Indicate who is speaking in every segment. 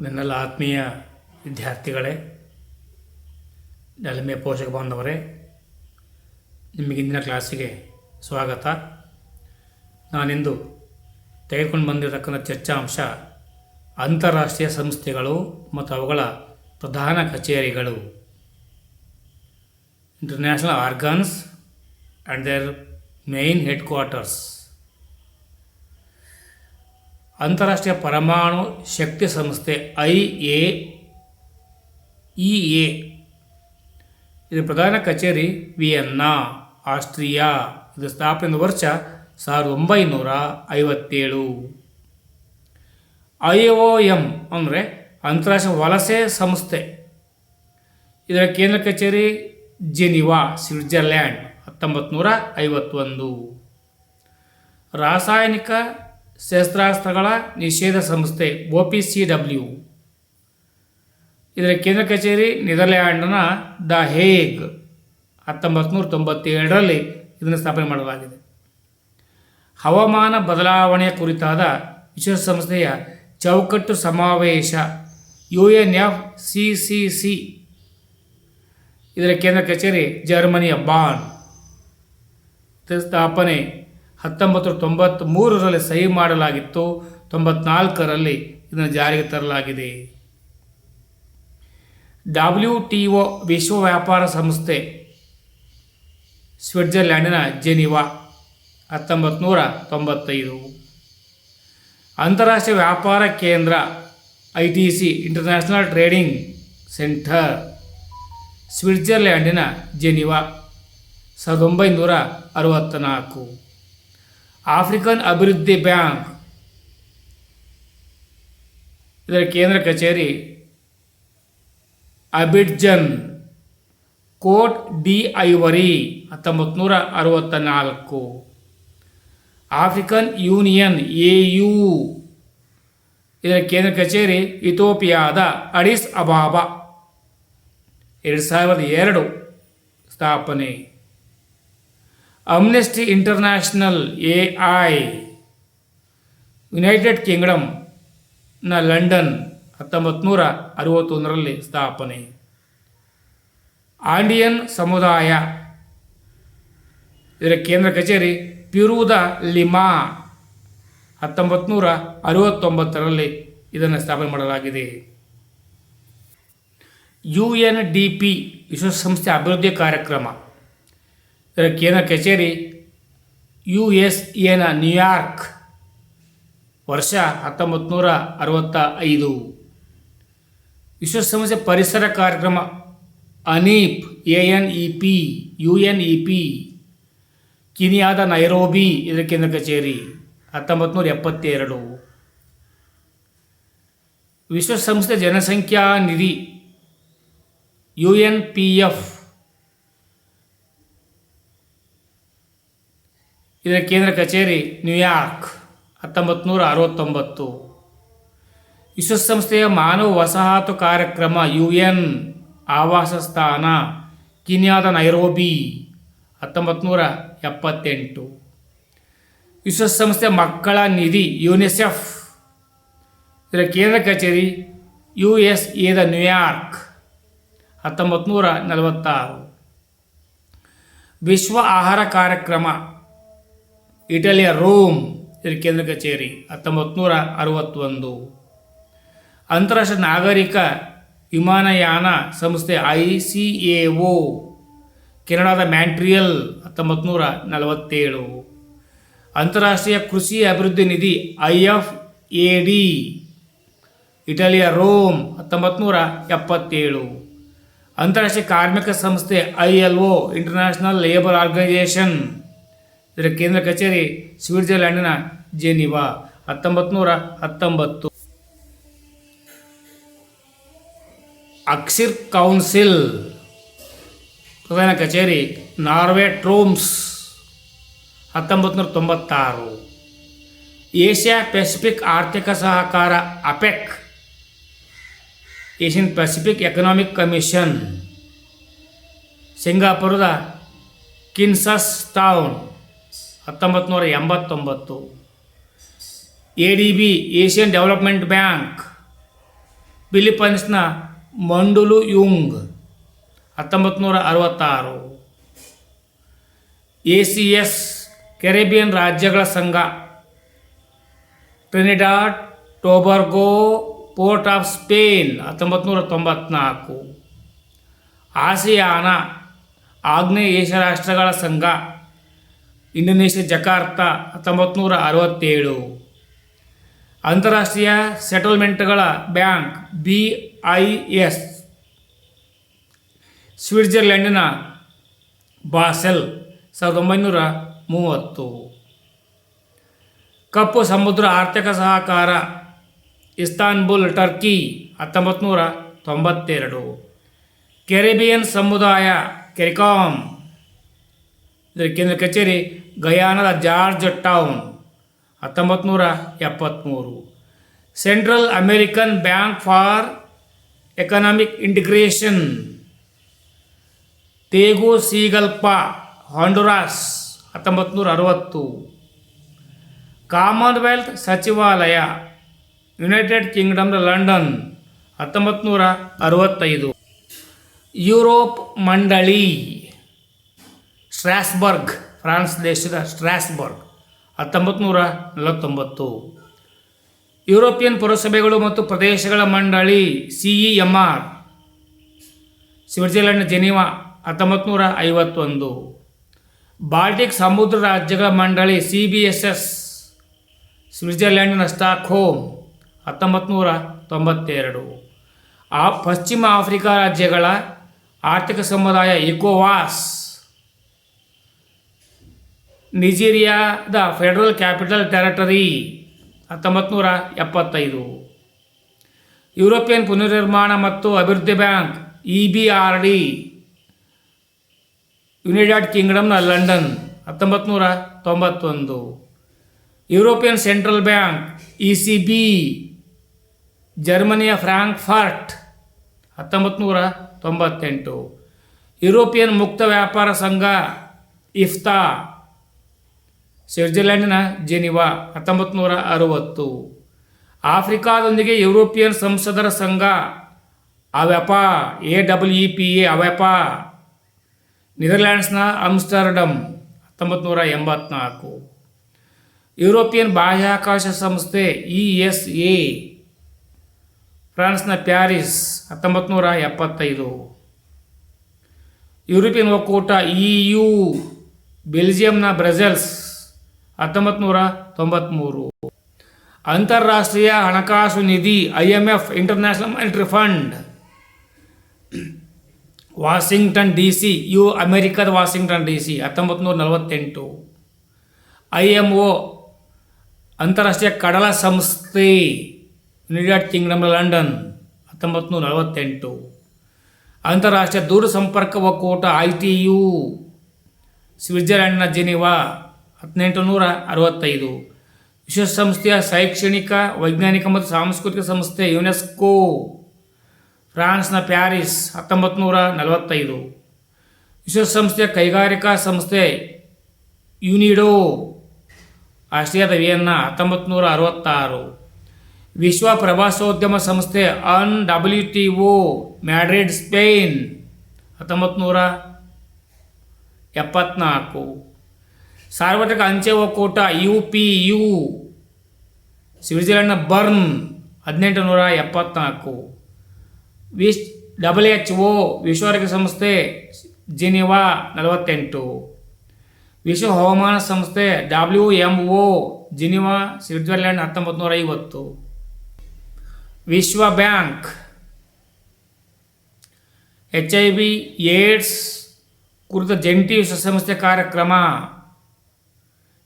Speaker 1: ನನ್ನೆಲ್ಲ ಆತ್ಮೀಯ ವಿದ್ಯಾರ್ಥಿಗಳೇ ನೆಲಮೆ ಪೋಷಕ ಬಾಂಧವರೇ, ನಿಮಗೆ ಇಂದಿನ ಕ್ಲಾಸಿಗೆ ಸ್ವಾಗತ. ನಾನಿಂದು ತೆಗೆದುಕೊಂಡು ಬಂದಿರತಕ್ಕಂಥ ಚರ್ಚಾಂಶ ಅಂತಾರಾಷ್ಟ್ರೀಯ ಸಂಸ್ಥೆಗಳು ಮತ್ತು ಅವುಗಳ ಪ್ರಧಾನ ಕಚೇರಿಗಳು. International organs and their main headquarters ಅಂತಾರಾಷ್ಟ್ರೀಯ ಪರಮಾಣು ಶಕ್ತಿ ಸಂಸ್ಥೆ ಐ ಎ ಇ ಎ. ಇದರ ಪ್ರಧಾನ ಕಚೇರಿ, ವಿಯೆನ್ನಾ, ಆಸ್ಟ್ರಿಯಾ. ಇದು ಸ್ಥಾಪನೆ ವರ್ಷ ಸಾವಿರದ ಒಂಬೈನೂರ ಐವತ್ತೇಳು. ಐ ಒ ಎಂ ಅಂದರೆ ಅಂತಾರಾಷ್ಟ್ರೀಯ ವಲಸೆ ಸಂಸ್ಥೆ. ಇದರ ಕೇಂದ್ರ ಕಚೇರಿ, ಜೆನಿವಾ, ಸ್ವಿಟ್ಜರ್ಲ್ಯಾಂಡ್ ಹತ್ತೊಂಬತ್ತು ನೂರ ಐವತ್ತೊಂದು. ರಾಸಾಯನಿಕ ಶಸ್ತ್ರಾಸ್ತ್ರಗಳ ನಿಷೇಧ ಸಂಸ್ಥೆ, ಒ ಪಿ ಸಿ ಡಬ್ಲ್ಯೂ. ಇದರ ಕೇಂದ್ರ ಕಚೇರಿ ನೆದರ್ಲ್ಯಾಂಡ್ನ ದ ಹೇಗ್ ಹತ್ತೊಂಬತ್ತು ನೂರ ತೊಂಬತ್ತೇಳರಲ್ಲಿ ಇದನ್ನು ಸ್ಥಾಪನೆ ಮಾಡಲಾಗಿದೆ. ಹವಾಮಾನ ಬದಲಾವಣೆಯ ಕುರಿತಾದ ವಿಶ್ವಸಂಸ್ಥೆಯ ಚೌಕಟ್ಟು ಸಮಾವೇಶ, U N F C C C. ಇದರ ಕೇಂದ್ರ ಕಚೇರಿ, ಜರ್ಮನಿಯ ಬಾನ್ ಸ್ಥಾಪನೆ ಹತ್ತೊಂಬತ್ತು ತೊಂಬತ್ತ್ ಮೂರರಲ್ಲಿ ಸಹಿ ಮಾಡಲಾಗಿತ್ತು, ತೊಂಬತ್ನಾಲ್ಕರಲ್ಲಿ ಇದನ್ನು ಜಾರಿಗೆ ತರಲಾಗಿದೆ. ಡಬ್ಲ್ಯೂ ಟಿ ಒ ವಿಶ್ವ ವ್ಯಾಪಾರ ಸಂಸ್ಥೆ ಸ್ವಿಟ್ಜರ್ಲ್ಯಾಂಡಿನ ಜೆನಿವಾ ಹತ್ತೊಂಬತ್ತು ನೂರ ತೊಂಬತ್ತೈದು. ಅಂತಾರಾಷ್ಟ್ರೀಯ ವ್ಯಾಪಾರ ಕೇಂದ್ರ I T C, international trading centre ಸ್ವಿಟ್ಜರ್ಲ್ಯಾಂಡಿನ Geneva, ಸಾವಿರದ ಒಂಬೈನೂರ ಅರವತ್ತ ನಾಲ್ಕು ಆಫ್ರಿಕನ್ ಅಭಿವೃದ್ಧಿ ಬ್ಯಾಂಕ್ ಇದರ ಕೇಂದ್ರ ಕಚೇರಿ ಅಬಿಡ್ಜನ್ ಕೋಟ್ ಡಿ ಐವರಿ ಹತ್ತೊಂಬತ್ತು ನೂರ ಅರವತ್ತ ನಾಲ್ಕು ಆಫ್ರಿಕನ್ ಯೂನಿಯನ್ ಎ ಯು ಇದರ ಕೇಂದ್ರ ಕಚೇರಿ ಇಥೋಪಿಯಾದ ಅಡಿಸ್ ಅಬಾಬಾ ಎರಡು ಸಾವಿರದ ಎರಡು ಸ್ಥಾಪನೆ. Amnesty International A I United ಕಿಂಗ್ಡಮ್ನ London ಹತ್ತೊಂಬತ್ತು ನೂರ ಅರವತ್ತೊಂದರಲ್ಲಿ ಸ್ಥಾಪನೆ. ಆಂಡಿಯನ್ ಸಮುದಾಯ. ಇದರ ಕೇಂದ್ರ ಕಚೇರಿ ಪಿರುದ ಲಿಮಾ ಹತ್ತೊಂಬತ್ತು ನೂರ ಅರವತ್ತೊಂಬತ್ತರಲ್ಲಿ ಇದನ್ನು ಸ್ಥಾಪನೆ ಮಾಡಲಾಗಿದೆ. ಯು ಎನ್ ಡಿ ಪಿ ವಿಶ್ವಸಂಸ್ಥೆ ಅಭಿವೃದ್ಧಿ ಕಾರ್ಯಕ್ರಮ. ಕೇಂದ್ರ ಕಚೇರಿ? ಯು ಎಸ್ ಎನ ನ್ಯೂಯಾರ್ಕ್. ವರ್ಷ ಹತ್ತೊಂಬತ್ತು ನೂರ ಅರವತ್ತ ಐದು ವಿಶ್ವಸಂಸ್ಥೆ ಪರಿಸರ ಕಾರ್ಯಕ್ರಮ, ಅನೀಪ್, A N E P, U N E P, ಕಿನಿಯಾದ Nairobi ಇದರ ಕೇಂದ್ರ ಕಚೇರಿ? ಹತ್ತೊಂಬತ್ತು ನೂರ ಎಪ್ಪತ್ತೆರಡು ವಿಶ್ವಸಂಸ್ಥೆ ಜನಸಂಖ್ಯಾ ನಿಧಿ, ಯು ಎನ್ ಪಿ ಎಫ್ ಇದರ ಕೇಂದ್ರ ಕಚೇರಿ ನ್ಯೂಯಾರ್ಕ್ ಹತ್ತೊಂಬತ್ತು ನೂರ ಅರವತ್ತೊಂಬತ್ತು. ವಿಶ್ವಸಂಸ್ಥೆಯ ಮಾನವ ವಸಾಹತು ಕಾರ್ಯಕ್ರಮ ಯು ಎನ್ ಆವಾಸ ಸ್ಥಾನ, ಕಿನ್ಯಾದ ನೈರೋಬಿ ಹತ್ತೊಂಬತ್ತು ನೂರ ಎಪ್ಪತ್ತೆಂಟು. ವಿಶ್ವಸಂಸ್ಥೆ ಮಕ್ಕಳ ನಿಧಿ ಯುನಿಸೆಫ್. ಇದರ ಕೇಂದ್ರ ಕಚೇರಿ ಯು ಎಸ್ ಎದ ನ್ಯೂಯಾರ್ಕ್ ಹತ್ತೊಂಬತ್ತು ನೂರ ನಲವತ್ತಾರು. ವಿಶ್ವ ಆಹಾರ ಕಾರ್ಯಕ್ರಮ ಇಟಲಿಯ ರೋಮ್ ಇದರ ಕೇಂದ್ರ ಕಚೇರಿ ಹತ್ತೊಂಬತ್ತು ನೂರ ಅರವತ್ತೊಂದು. ಅಂತಾರಾಷ್ಟ್ರೀಯ ನಾಗರಿಕ ವಿಮಾನಯಾನ ಸಂಸ್ಥೆ ಐ ಸಿ ಎ ಒ, ಕೆನಡಾದ ಮ್ಯಾಂಟ್ರಿಯಲ್ ಹತ್ತೊಂಬತ್ತು ನೂರ ನಲವತ್ತೇಳು. ಅಂತಾರಾಷ್ಟ್ರೀಯ ಕೃಷಿ ಅಭಿವೃದ್ಧಿ ನಿಧಿ ಐ ಎಫ್ ಎ ಡಿ, ಇಟಲಿಯ ರೋಮ್ ಹತ್ತೊಂಬತ್ತು ನೂರ ಎಪ್ಪತ್ತೇಳು. ಅಂತಾರಾಷ್ಟ್ರೀಯ ಕಾರ್ಮಿಕ ಸಂಸ್ಥೆ I L O international labour organisation ಇದರ ಕೇಂದ್ರ ಕಚೇರಿ ಸ್ವಿಟ್ಜರ್ಲೆಂಡ್ನ ಜೆನಿವಾ ಹತ್ತೊಂಬತ್ತು ನೂರ ಹತ್ತೊಂಬತ್ತು. ಅಕ್ಸಿರ್ ಕೌನ್ಸಿಲ್ ಪ್ರಧಾನ ಕಚೇರಿ, ನಾರ್ವೆ ಟ್ರೋಮ್ಸ್ ಹತ್ತೊಂಬತ್ತು ನೂರ ತೊಂಬತ್ತಾರು. ಏಷ್ಯಾ ಪೆಸಿಫಿಕ್ ಆರ್ಥಿಕ ಸಹಕಾರ APEC, Asian Pacific economic commission, ಸಿಂಗಾಪುರದ ಕಿನ್ಸಸ್ town. ಹತ್ತೊಂಬತ್ತು ನೂರ ಎಂಬತ್ತೊಂಬತ್ತು. A D B, Asian development bank. ಫಿಲಿಪೈನ್ಸ್ನ Mandaluyong ಹತ್ತೊಂಬತ್ತು ನೂರ ಅರವತ್ತಾರು. ಎ ಸಿ ಎಸ್, ಕೆರೆಬಿಯನ್ ರಾಜ್ಯಗಳ ಸಂಘ. Trinidad, Tobago, Port of Spain ಹತ್ತೊಂಬತ್ತು ನೂರ ತೊಂಬತ್ನಾಲ್ಕು. ಆಸಿಯಾನ, ಆಗ್ನೇಯ ಏಷ್ಯಾ ರಾಷ್ಟ್ರಗಳ ಸಂಘ. ಇಂಡೋನೇಷ್ಯಾ, ಜಕಾರ್ತಾ ಹತ್ತೊಂಬತ್ತು ನೂರ ಅರವತ್ತೇಳು ಅಂತಾರಾಷ್ಟ್ರೀಯ ಸೆಟಲ್ಮೆಂಟ್ಗಳ ಬ್ಯಾಂಕ್, ಬಿ ಐ ಎಸ್. ಸ್ವಿಟ್ಜರ್ಲೆಂಡಿನ ಬಾಸೆಲ್, ಸಾವಿರದ ಒಂಬೈನೂರ ಮೂವತ್ತು ಕಪ್ಪು ಸಮುದ್ರ ಆರ್ಥಿಕ ಸಹಕಾರ, ಇಸ್ತಾನ್ಬುಲ್, ಟರ್ಕಿ ಹತ್ತೊಂಬತ್ತು ನೂರ ತೊಂಬತ್ತೆರಡು ಕೆರೆಬಿಯನ್ ಸಮುದಾಯ ಕೆರಿಕಾಮ್ ಇದರ ಕೇಂದ್ರ ಕಚೇರಿ ಗಯಾನದ ಜಾರ್ಜ್ ಟೌನ್ ಹತ್ತೊಂಬತ್ತು ನೂರ ಎಪ್ಪತ್ತ್ಮೂರು central American bank for economic integration, Tegucigalpa, Honduras ಹತ್ತೊಂಬತ್ತು ನೂರ ಅರವತ್ತು. ಕಾಮನ್ವೆಲ್ತ್ ಸಚಿವಾಲಯ, ಯುನೈಟೆಡ್ ಕಿಂಗ್ಡಮ್ನ ಲಂಡನ್ ಹತ್ತೊಂಬತ್ತು ನೂರ ಅರವತ್ತೈದು. ಯುರೋಪ್ ಮಂಡಳಿ ಸ್ಟ್ರಾಸ್ಬರ್ಗ್, ಫ್ರಾನ್ಸ್ ದೇಶದ ಸ್ಟ್ರಾಸ್ಬರ್ಗ್ ಹತ್ತೊಂಬತ್ತು ನೂರ ನಲವತ್ತೊಂಬತ್ತು. ಯುರೋಪಿಯನ್ ಪುರಸಭೆಗಳು ಮತ್ತು ಪ್ರದೇಶಗಳ ಮಂಡಳಿ C E M R, Switzerland, Geneva ಹತ್ತೊಂಬತ್ತು ನೂರ ಐವತ್ತೊಂದು. ಬಾಲ್ಟಿಕ್ ಸಮುದ್ರ ರಾಜ್ಯಗಳ ಮಂಡಳಿ ಸಿ ಬಿ ಎಸ್ ಎಸ್, ಸ್ವಿಟ್ಜರ್ಲೆಂಡ್ನ ಸ್ಟಾಕ್ಹೋಮ್ ಹತ್ತೊಂಬತ್ತು ನೂರ ತೊಂಬತ್ತೆರಡು. ಆ ಪಶ್ಚಿಮ ಆಫ್ರಿಕಾ ರಾಜ್ಯಗಳ ಆರ್ಥಿಕ ಸಮುದಾಯ ಇಕೋವಾಸ್ ನಿಜೀರಿಯಾದ ಫೆಡರಲ್ ಕ್ಯಾಪಿಟಲ್ ಟೆರಿಟರಿ ಹತ್ತೊಂಬತ್ತು ನೂರ ಎಪ್ಪತ್ತೈದು. ಯುರೋಪಿಯನ್ ಪುನರ್ನಿರ್ಮಾಣ ಮತ್ತು ಅಭಿವೃದ್ಧಿ bank, E B R D, United ಕಿಂಗ್ಡಮ್ನ London ಹತ್ತೊಂಬತ್ತು ನೂರ ತೊಂಬತ್ತೊಂದು. European central bank, E C B, ಜರ್ಮನಿಯ ಫ್ರಾಂಕ್ಫರ್ಟ್ ಹತ್ತೊಂಬತ್ತು ನೂರ ತೊಂಬತ್ತೆಂಟು. ಯುರೋಪಿಯನ್ ಮುಕ್ತ ವ್ಯಾಪಾರ ಸಂಘ, ಇಫ್ತಾ ಸ್ವಿಟ್ಜರ್ಲೆಂಡ್ನ ಜೆನಿವಾ ಹತ್ತೊಂಬತ್ತು ನೂರ ಅರುವತ್ತು ಆಫ್ರಿಕಾದೊಂದಿಗೆ ಯುರೋಪಿಯನ್ ಸಂಸದರ ಸಂಘ ಅವ್ಯಾಪಾ A W E P A ಅವ್ಯಾಪಾ ನೆದರ್ಲ್ಯಾಂಡ್ಸ್ನ ಆಮ್ಸ್ಟರ್ಡಮ್ ಹತ್ತೊಂಬತ್ತು ನೂರ ಎಂಬತ್ನಾಲ್ಕು ಯುರೋಪಿಯನ್ ಬಾಹ್ಯಾಕಾಶ ಸಂಸ್ಥೆ, ಇ ಎಸ್ ಎ. ಫ್ರಾನ್ಸ್ನ ಪ್ಯಾರಿಸ್ ಹತ್ತೊಂಬತ್ತು ನೂರ ಎಪ್ಪತ್ತೈದು ಯುರೋಪಿಯನ್ ಒಕ್ಕೂಟ, ಇ ಯು, ಬೆಲ್ಜಿಯಂನ ಬ್ರೆಸೆಲ್ಸ್ ಹತ್ತೊಂಬತ್ತು ನೂರ ತೊಂಬತ್ತ್ಮೂರು ಅಂತಾರಾಷ್ಟ್ರೀಯ ಹಣಕಾಸು ನಿಧಿ I M F international monetary fund. Washington D C, U ಅಮೆರಿಕದ ವಾಷಿಂಗ್ಟನ್ ಡಿ ಸಿ ಹತ್ತೊಂಬತ್ತು ನೂರ ನಲವತ್ತೆಂಟು. ಐ ಎಂ ಒ, ಅಂತಾರಾಷ್ಟ್ರೀಯ ಕಡಲ ಸಂಸ್ಥೆ, ಯುನೈಟೆಡ್ ಕಿಂಗ್ಡಮ್ ಲಂಡನ್ ಹತ್ತೊಂಬತ್ತು ನೂರ ನಲವತ್ತೆಂಟು. ಅಂತಾರಾಷ್ಟ್ರೀಯ ದೂರಸಂಪರ್ಕ ಒಕ್ಕೂಟ ಐ ಟಿ ಯು, ಸ್ವಿಟ್ಜರ್ಲೆಂಡ್ನ ಜೆನಿವಾ ಹದಿನೆಂಟು ನೂರ ಅರವತ್ತೈದು. ವಿಶ್ವಸಂಸ್ಥೆಯ ಶೈಕ್ಷಣಿಕ, ವೈಜ್ಞಾನಿಕ ಮತ್ತು ಸಾಂಸ್ಕೃತಿಕ ಸಂಸ್ಥೆ ಯುನೆಸ್ಕೋ. ಫ್ರಾನ್ಸ್ನ ಪ್ಯಾರಿಸ್ ಹತ್ತೊಂಬತ್ತು ನೂರ ನಲವತ್ತೈದು ವಿಶ್ವಸಂಸ್ಥೆಯ ಕೈಗಾರಿಕಾ ಸಂಸ್ಥೆ ಯುನಿಡೋ. ಆಸ್ಟ್ರಿಯಾದ ವಿಯನ್ನ ಹತ್ತೊಂಬತ್ತು ನೂರ ಅರವತ್ತಾರು. ವಿಶ್ವ ಪ್ರವಾಸೋದ್ಯಮ ಸಂಸ್ಥೆ UN W T O, Madrid, Spain ಹತ್ತೊಂಬತ್ತು ನೂರ ಎಪ್ಪತ್ನಾಲ್ಕು. ಸಾರ್ವತ್ರಿಕ ಅಂಚೆ ಒಕ್ಕೂಟ ಯು ಪಿ ಯು ಸ್ವಿಟ್ಜರ್ಲೆಂಡ್ನ ಬರ್ನ್ ಹದಿನೆಂಟು ನೂರ ಎಪ್ಪತ್ನಾಲ್ಕು. ವಿಶ್ ಡಬ್ಲ್ಯೂ ಎಚ್ ಒ ವಿಶ್ವ ಆರೋಗ್ಯ ಸಂಸ್ಥೆ, ಜಿನಿವಾ, ನಲವತ್ತೆಂಟು. ವಿಶ್ವ ಹವಾಮಾನ ಸಂಸ್ಥೆ W M O Geneva, Switzerland ಹತ್ತೊಂಬತ್ತು ನೂರ ಐವತ್ತು ವಿಶ್ವ bank. H I V AIDS ಕುರಿತ ಜಂಟಿ ವಿಶ್ವಸಂಸ್ಥೆ ಕಾರ್ಯಕ್ರಮ.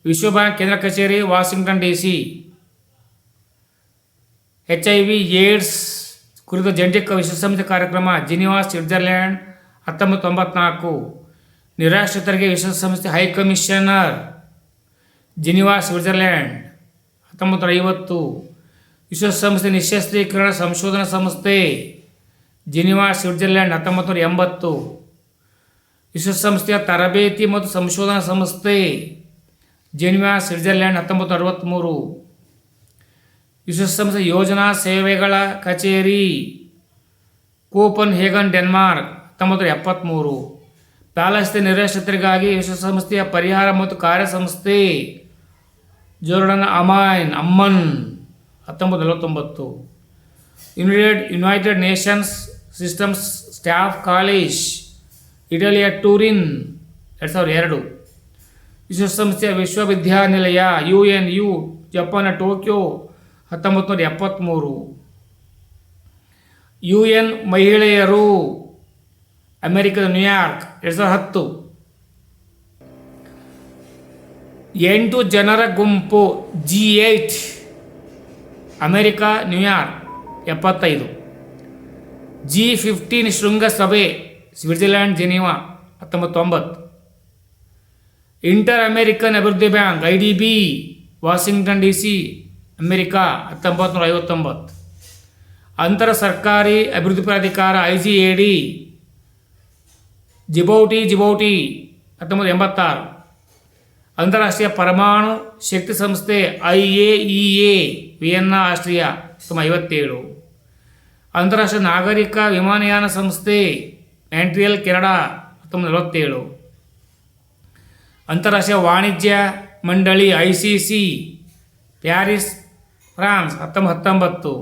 Speaker 1: ವಿಶ್ವ ಬ್ಯಾಂಕ್ ಕೇಂದ್ರ ಕಚೇರಿ, Washington D C. H I V, AIDS ಕುರಿತ ಜಂಟಿ ವಿಶ್ವಸಂಸ್ಥೆ ಕಾರ್ಯಕ್ರಮ ಜಿನಿವಾ ಸ್ವಿಟ್ಜರ್ಲ್ಯಾಂಡ್ ಹತ್ತೊಂಬತ್ತು ತೊಂಬತ್ನಾಲ್ಕು ನಿರಾಶ್ರಿತರಿಗೆ ವಿಶ್ವಸಂಸ್ಥೆ ಹೈ ಕಮಿಷನರ್ ಜಿನಿವಾ ಸ್ವಿಟ್ಜರ್ಲ್ಯಾಂಡ್ ಹತ್ತೊಂಬತ್ತು ಐವತ್ತು ವಿಶ್ವಸಂಸ್ಥೆ ನಿಶಸ್ತ್ರೀಕರಣ ಸಂಶೋಧನಾ ಸಂಸ್ಥೆ ಜಿನಿವಾ ಸ್ವಿಟ್ಜರ್ಲ್ಯಾಂಡ್ ಹತ್ತೊಂಬತ್ತು ಎಂಬತ್ತು. ವಿಶ್ವಸಂಸ್ಥೆಯ ತರಬೇತಿ ಮತ್ತು ಸಂಶೋಧನಾ ಸಂಸ್ಥೆ ಜೆನಿವಾ ಸ್ವಿಟ್ಜರ್ಲ್ಯಾಂಡ್ ಹತ್ತೊಂಬತ್ತು ಅರವತ್ತ್ಮೂರು ವಿಶ್ವಸಂಸ್ಥೆ ಯೋಜನಾ ಸೇವೆಗಳ ಕಚೇರಿ ಕೂಪನ್ ಹೇಗನ್ ಡೆನ್ಮಾರ್ಕ್, ಹತ್ತೊಂಬತ್ತು ಎಪ್ಪತ್ತ್ಮೂರು ಪ್ಯಾಲೆಸ್ತೀನ್ ನಿರಾಶ್ರಿತರಿಗಾಗಿ ವಿಶ್ವಸಂಸ್ಥೆಯ ಪರಿಹಾರ ಮತ್ತು ಕಾರ್ಯಸಂಸ್ಥೆ, ಜೋರ್ಡನ್ ಅಮೈನ್, ಅಮ್ಮನ್, ಹತ್ತೊಂಬತ್ತು ನಲವತ್ತೊಂಬತ್ತು. United United Nations systems staff college, ಇಟಲಿಯ ಟೂರಿನ್, ಎರಡು ಸಾವಿರದ ಎರಡು. ವಿಶ್ವಸಂಸ್ಥೆಯ ವಿಶ್ವವಿದ್ಯಾನಿಲಯ ಯು ಎನ್ ಯು ಜಪಾನ್ನ ಟೋಕಿಯೋ ಹತ್ತೊಂಬತ್ತು ನೂರ ಎಪ್ಪತ್ತ್ಮೂರು ಯು ಎನ್ ಮಹಿಳೆಯರು, ಅಮೆರಿಕದ ನ್ಯೂಯಾರ್ಕ್, ಎರಡು ಸಾವಿರದ ಹತ್ತು. ಎಂಟು ಜನರ ಗುಂಪು G eight America, New York, ಎಪ್ಪತ್ತೈದು. ಜಿ ಫಿಫ್ಟೀನ್ ಶೃಂಗಸಭೆ ಸ್ವಿಟ್ಜರ್ಲ್ಯಾಂಡ್ ಜೆನೀವಾ ಹತ್ತೊಂಬತ್ತು ತೊಂಬತ್ತು ಇಂಟರ್ ಅಮೆರಿಕನ್ ಅಭಿವೃದ್ಧಿ bank I D B Washington D C America ಹತ್ತೊಂಬತ್ತು ನೂರ ಐವತ್ತೊಂಬತ್ತು ಅಂತರ ಸರ್ಕಾರಿ ಅಭಿವೃದ್ಧಿ ಪ್ರಾಧಿಕಾರ I G A D Djibouti Djibouti ಹತ್ತೊಂಬತ್ತು ಎಂಬತ್ತಾರು ಅಂತಾರಾಷ್ಟ್ರೀಯ ಪರಮಾಣು ಶಕ್ತಿ ಸಂಸ್ಥೆ I A E A Vienna, Austria ತುಂಬ ಐವತ್ತೇಳು ಅಂತಾರಾಷ್ಟ್ರೀಯ ನಾಗರಿಕ ವಿಮಾನಯಾನ ಸಂಸ್ಥೆ ಆಂಟ್ರಿಯಲ್ ಕೆನಡಾ ಹತ್ತೊಂಬತ್ತು ನಲವತ್ತೇಳು ಅಂತಾರಾಷ್ಟ್ರೀಯ ವಾಣಿಜ್ಯ ಮಂಡಳಿ, I C C, Paris, France ಹತ್ತೊಂಬತ್ತು ಹತ್ತೊಂಬತ್ತು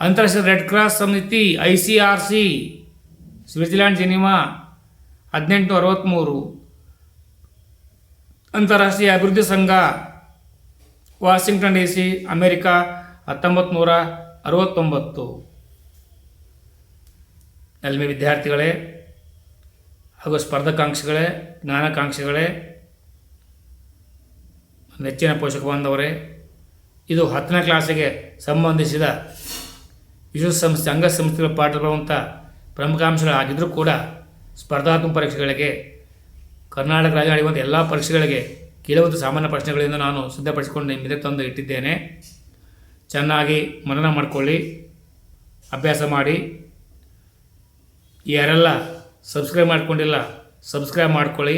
Speaker 1: ಅಂತಾರಾಷ್ಟ್ರೀಯ ರೆಡ್ ಕ್ರಾಸ್ ಸಮಿತಿ, I C R C Switzerland Geneva ಹದಿನೆಂಟು ಅರವತ್ತ್ಮೂರು ಅಂತಾರಾಷ್ಟ್ರೀಯ ಅಭಿವೃದ್ಧಿ ಸಂಘ, ವಾಷಿಂಗ್ಟನ್ ಡಿ ಸಿ ಅಮೆರಿಕ ಹತ್ತೊಂಬತ್ತು ನೂರ ಅರವತ್ತೊಂಬತ್ತು ಎಲ್ಮೆ ವಿದ್ಯಾರ್ಥಿಗಳೇ ಹಾಗೂ ಸ್ಪರ್ಧಕಾಂಕ್ಷಿಗಳೇ, ಜ್ಞಾನಾಕಾಂಕ್ಷಿಗಳೇ, ನೆಚ್ಚಿನ ಪೋಷಕ ಬಾಂಧವರೇ, ಇದು ಹತ್ತನೇ ಕ್ಲಾಸಿಗೆ ಸಂಬಂಧಿಸಿದ ವಿಶ್ವಸಂಸ್ಥೆ ಅಂಗಸಂಸ್ಥೆಗಳ ಪಾಠ ಬರುವಂಥ ಪ್ರಮುಖ ಅಂಶಗಳಾಗಿದ್ದರೂ ಕೂಡ ಸ್ಪರ್ಧಾತ್ಮಕ ಪರೀಕ್ಷೆಗಳಿಗೆ, ಕರ್ನಾಟಕ ರಾಜ್ಯ ನಡೆಯುವಂಥ ಎಲ್ಲ ಪರೀಕ್ಷೆಗಳಿಗೆ ಕೆಲವೊಂದು ಸಾಮಾನ್ಯ ಪ್ರಶ್ನೆಗಳಿಂದ ನಾನು ಸಿದ್ಧಪಡಿಸಿಕೊಂಡು ಮೇಲೆ ತಂದು ಇಟ್ಟಿದ್ದೇನೆ. ಚೆನ್ನಾಗಿ ಮನನ ಮಾಡಿಕೊಳ್ಳಿ, ಅಭ್ಯಾಸ ಮಾಡಿ ಯಾರೆಲ್ಲ ಸಬ್ಸ್ಕ್ರೈಬ್ ಮಾಡ್ಕೊಂಡಿಲ್ಲ ಸಬ್ಸ್ಕ್ರೈಬ್ ಮಾಡ್ಕೊಳ್ಳಿ.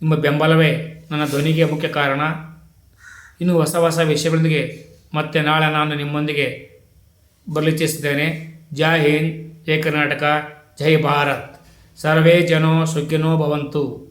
Speaker 1: ನಿಮ್ಮ ಬೆಂಬಲವೇ ನನ್ನ ಧ್ವನಿಗೆ ಮುಖ್ಯ ಕಾರಣ. ಇನ್ನು ಹೊಸ ಹೊಸ ವಿಷಯಗಳೊಂದಿಗೆ ಮತ್ತೆ ನಾಳೆ ನಾನು ನಿಮ್ಮೊಂದಿಗೆ ಬರಲಿಚ್ಛಿಸಿದ್ದೇನೆ ಜೈ ಹಿಂದ್, ಜೈ ಕರ್ನಾಟಕ, ಜೈ ಭಾರತ್. ಸರ್ವೇ ಜನೋ ಸುಖಿನೋ ಭವಂತು.